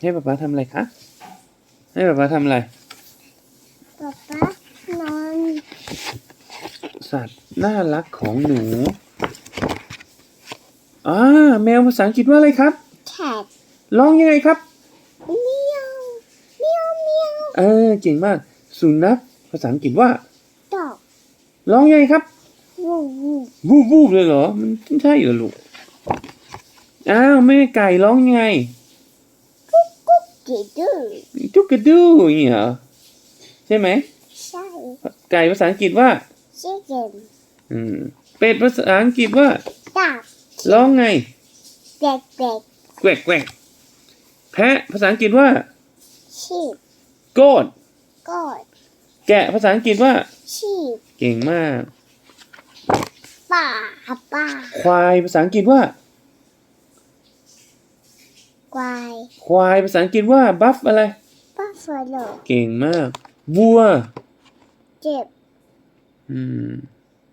ให้ป๊าป๊าทำอะไรคะ ให้ป๊าป๊าทำอะไร ป๊าป๊านอน สัตว์น่ารักของหนูอ่าแมวภาษาอังกฤษว่าอะไรครับแคทร้องยังไงครับ เมียวเมียวเมียว เออเก่งมาก สุนัขภาษาอังกฤษว่าดอกร้องยังไงครับวูวูวูบวูบเลยเหรอ มันใช่เหรอลูก อ้าวแม่ไก่ร้องยังไงกุ๊ กกุ๊กจิดื้อจุกกระดูอย่างนี้เหรอใช่ไหมใช่ไก่ภาษาอังกฤษว่าชิคเก้นอืมเป็ดภาษาอังกฤษว่าดอกร้องไงเด็กเด็กแกวกแกวกแพะภาษาอังกฤษว่าชีพโกดกอดแกะภาษาอังกฤษว่าชีพเก่งมาก ป่าป่าควายภาษาอังกฤษว่า ควายควายภาษาอังกฤษว่าบัฟอะไร บัฟฟาโลเก่งมาก วัว เจ็บ อืม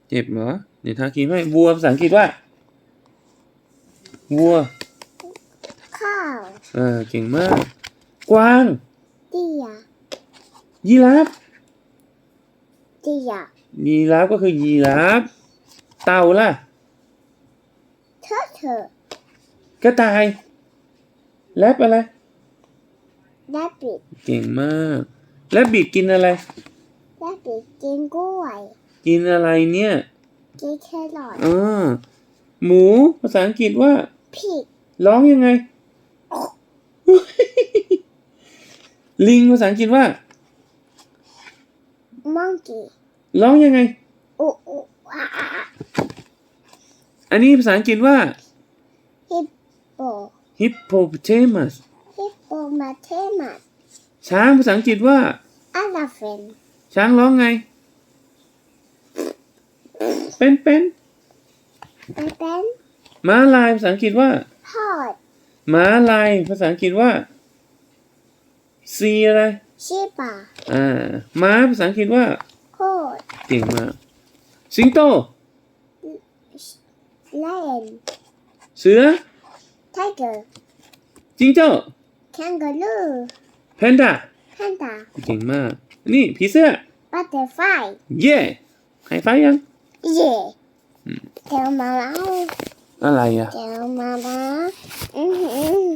เจ็บเหรอ เดี๋ยวทาครีมให้ วัวภาษาอังกฤษว่า วัว ข้าวเออเก่งมาก กวาง เตียยีราฟเตียยีราฟก็คือยีราฟ เต่าล่ะ เธอเธอกระต่าย แรปอะไรแรบบิดเก่งมากแรบบิดกินอะไรแรบบิดกินกล้วย กินอะไรเนี่ย กินแครอทอ่าหมูภาษาอังกฤษว่าผิดร้องยังไง ลิงภาษาอังกฤษว่ามังกี้ร้องยังไงอุอุอาอาอันนี้ภาษาอังกฤษว่าฮิปโป hippopotamus ฮิปโปมาเทมัสช้างภาษาอังกฤษว่าอาลาเฟนช้างร้องไง เป็นเป็นเป็นเป็นม้าลายภาษาอังกฤษว่าฮอดม้าลายภาษาอังกฤษว่า ซีอะไรชิบะอ่า ม้าภาษาอังกฤษว่า โคดเก่งมาก สิงโตไลออนเสือ ไทเกอร์จิงโจ้แคนการูแพนด้าแพนด้าเก่งมาก นี่ผีเสื้อบัตเตอร์ไฟเย่ไฮไฟว์ยังเย่เดี๋ยวมาแล้วอะไรอะเดี๋ย